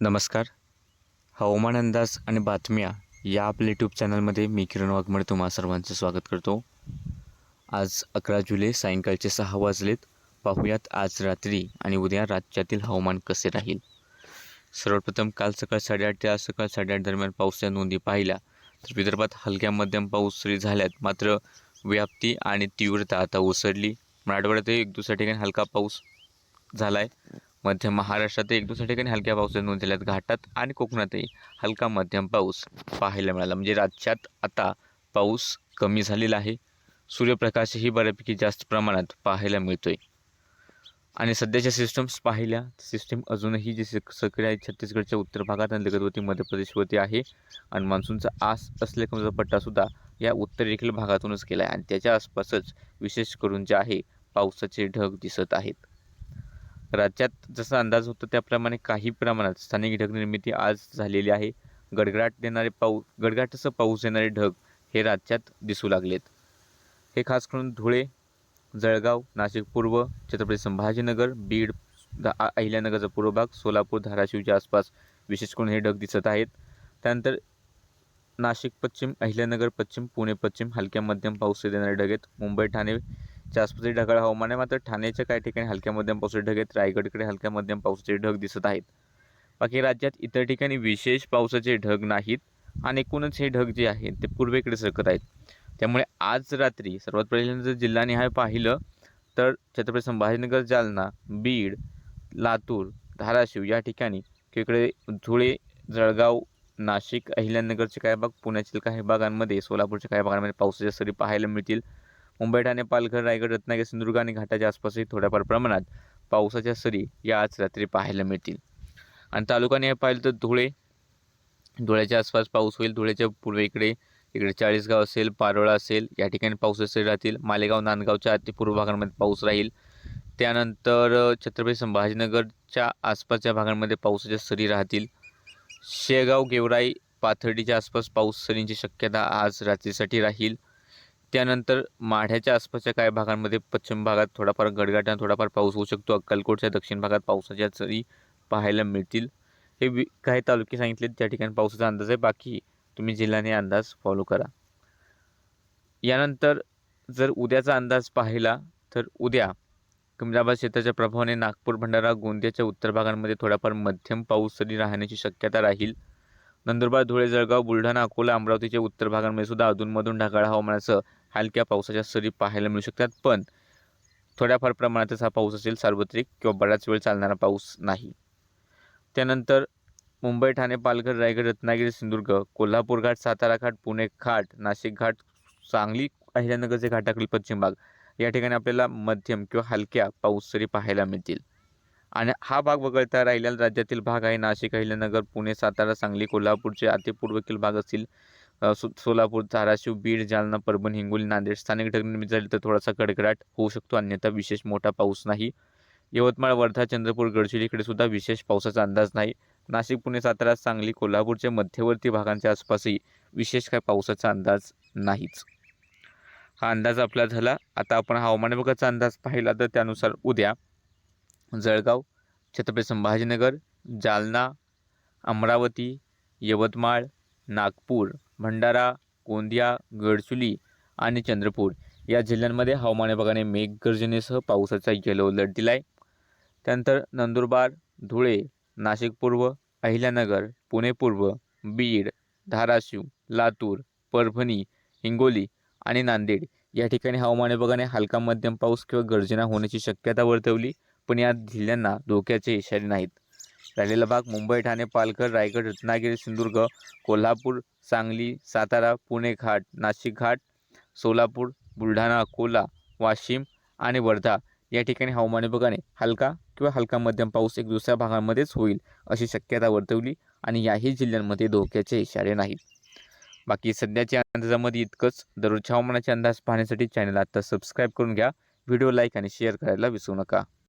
नमस्कार. हवामान अंदाज आणि बातम्या या आपल्या यूट्यूब चॅनलमध्ये मी किरण वाघमडे तुम्हा सर्वांचं स्वागत करतो. आज अकरा जुलै सायंकाळचे सहा वाजलेत. पाहूयात आज रात्री आणि उद्या राज्यातील हवामान कसे राहील. सर्वप्रथम काल सकाळ साडेआठ ते आज सकाळ साडेआठ दरम्यान पावसाच्या नोंदी पाहिल्या. तर विदर्भात हलक्या मध्यम पाऊस सुरू झाल्यात. मात्र व्याप्ती आणि तीव्रता आता ओसरली. मराठवाड्यातही एक दुसऱ्या ठिकाणी हलका पाऊस झाला आहे मध्य महाराष्ट्रात एक दुसऱ्या ठिकाणी हलक्या पावसाच्या नोंद झाल्यात घाटात आणि कोकणातही हलका मध्यम पाऊस पाहायला मिळाला. म्हणजे राज्यात आता पाऊस कमी झालेला आहे. सूर्यप्रकाशही बऱ्यापैकी जास्त प्रमाणात पाहायला मिळतोय. आणि सध्याच्या सिस्टम्स पाहिल्या सिस्टीम अजूनही जी सक्रिय आहे छत्तीसगडच्या उत्तर भागात आणि लगतवरती मध्य प्रदेशवरती आहे. आणि मान्सूनचा आस असलेला पट्टासुद्धा या उत्तरेकडील भागातूनच केला आहे आणि त्याच्या आसपासच विशेष करून जे आहे पावसाचे ढग दिसत आहेत. राज्यात जसा अंदाज होतो त्याप्रमाणे काही प्रमाणात स्थानिक ढग निर्मिती आज झालेली आहे. गडगडाट देणारे पाऊ गडगडाटसं पाऊस देणारे ढग हे राज्यात दिसू लागलेत. हे खास करून धुळे जळगाव नाशिक पूर्व छत्रपती संभाजीनगर बीड अहिल्यानगरचा पूर्व भाग सोलापूर धाराशिवच्या आसपास विशेष करून हे ढग दिसत आहेत. त्यानंतर नाशिक पश्चिम अहिल्यानगर पश्चिम पुणे पश्चिम हलक्या मध्यम पाऊस देणारे ढग आहेत. मुंबई च्या आसपासचे ढगाळ हवामान आहे मात्र ठाण्याच्या काही ठिकाणी हलक्या मध्यम पावसाचे ढग आहेत. रायगडकडे हलक्या मध्यम पावसाचे ढग दिसत आहेत. बाकी राज्यात इतर ठिकाणी विशेष पावसाचे ढग नाहीत आणि एकूणच हे ढग जे आहेत ते पूर्वेकडे सरकत आहेत. त्यामुळे आज रात्री सर्वात पहिल्यांदा जर जिल्हानिहाय पाहिलं तर छत्रपती संभाजीनगर जालना बीड लातूर धाराशिव या ठिकाणी इकडे धुळे जळगाव नाशिक अहिल्यानगरचे काही भाग पुण्यातील काही भागांमध्ये सोलापूरच्या काही भागांमध्ये पावसाच्या सरी पाहायला मिळतील. मुंबई ठाणे पालघर रायगड रत्नागिरी सिंधुदुर्ग आणि घाटाच्या आसपासही थोड्याफार प्रमाणात पावसाच्या सरी या आज रात्री पाहायला मिळतील. आणि तालुक्याने पाहिलं तर धुळे धुळ्याच्या आसपास पाऊस होईल. धुळ्याच्या पूर्वेकडे इकडे चाळीसगाव असेल पारोळा असेल या ठिकाणी पाऊस सरी राहतील. मालेगाव नांदगावच्या अति पूर्व भागांमध्ये पाऊस राहील. त्यानंतर छत्रपती संभाजीनगरच्या आसपासच्या भागांमध्ये पावसाच्या सरी राहतील. शेगाव गेवराई पाथर्डीच्या आसपास पाऊस सरींची शक्यता आज रात्रीसाठी राहील. त्यानंतर माढ्याच्या आसपासच्या काही भागांमध्ये पश्चिम भागात थोडाफार गडगडाट थोडाफार पाऊस होऊ शकतो. अक्कलकोटच्या दक्षिण भागात पावसाच्या सरी पाहायला मिळतील. हे वि काही तालुके सांगितले त्या ठिकाणी पावसाचा अंदाज आहे. बाकी तुम्ही जिल्ह्याने अंदाज फॉलो करा. यानंतर जर उद्याचा अंदाज पाहिला तर उद्या कमी क्षेत्राच्या प्रभावाने नागपूर भंडारा गोंदियाच्या उत्तर भागांमध्ये थोडाफार मध्यम पाऊस सरी राहण्याची शक्यता राहील. नंदुरबार धुळे जळगाव बुलढाणा अकोला अमरावतीच्या उत्तर भागांमध्ये सुद्धा अधूनमधून ढगाळ हवामानासह हलक्या पावसाच्या सरी पाहायला मिळू शकतात पण थोड्याफार प्रमाणातच हा पाऊस असेल सार्वत्रिक किंवा बराच वेळ चालणारा पाऊस नाही. त्यानंतर मुंबई ठाणे पालघर रायगड रत्नागिरी सिंधुदुर्ग कोल्हापूर घाट सातारा घाट पुणे घाट नाशिक घाट सांगली अहिल्यानगरचे घाटाकडील पश्चिम भाग या ठिकाणी आपल्याला मध्यम किंवा हलक्या पाऊस सरी पाहायला मिळतील. आणि हा भाग वगळता राहिलेला राज्यातील भाग आहे नाशिक अहिल्यानगर पुणे सातारा सांगली कोल्हापूरचे अतिपूर्वकील भाग असतील. सो सोलापूर धाराशिव बीड जालना परभणी हिंगोली नांदेड स्थानिक ढग निर्मिती झाली तर थोडासा कडकडाट होऊ शकतो. अन्यथा विशेष मोठा पाऊस नाही. यवतमाळ वर्धा चंद्रपूर गडचिरोली इकडे सुद्धा विशेष पावसाचा अंदाज नाही. नाशिक पुणे सातारा सांगली कोल्हापूरच्या मध्यवर्ती भागांच्या आसपासही विशेष काय पावसाचा अंदाज नाहीच. हा अंदाज आपला झाला. आता आपण हवामान विभागाचा अंदाज पाहिला तर त्यानुसार उद्या जळगाव छत्रपती संभाजीनगर जालना अमरावती यवतमाळ नागपूर भंडारा गोंदिया गडचुली आणि चंद्रपूर या जिल्ह्यांमध्ये हवामान विभागाने मेघगर्जनेसह पावसाचा येलो अलर्ट दिला आहे त्यानंतर नंदुरबार धुळे नाशिक पूर्व अहिल्यानगर पुणे पूर्व बीड धाराशिव लातूर परभणी हिंगोली आणि नांदेड या ठिकाणी हवामान विभागाने हलका मध्यम पाऊस किंवा गर्जना होण्याची शक्यता वर्तवली पण या जिल्ह्यांना धोक्याचे इशारे नाहीत. राहिलेला भाग मुंबई ठाणे पालघर रायगड रत्नागिरी सिंधुदुर्ग कोल्हापूर सांगली सातारा पुणे घाट नाशिक घाट सोलापूर बुलढाणा अकोला वाशिम आणि वर्धा या ठिकाणी हवामान विभागाने हलका किंवा हलका मध्यम पाऊस एक दुसऱ्या भागांमध्येच होईल अशी शक्यता वर्तवली आणि याही जिल्ह्यांमध्ये धोक्याचे इशारे नाहीत बाकी सध्याच्या अंदाजामध्ये इतकंच. दररोजच्या हवामानाचे अंदाज पाहण्यासाठी चॅनल आता सबस्क्राईब करून घ्या. व्हिडिओ लाईक आणि शेअर करायला विसरू नका.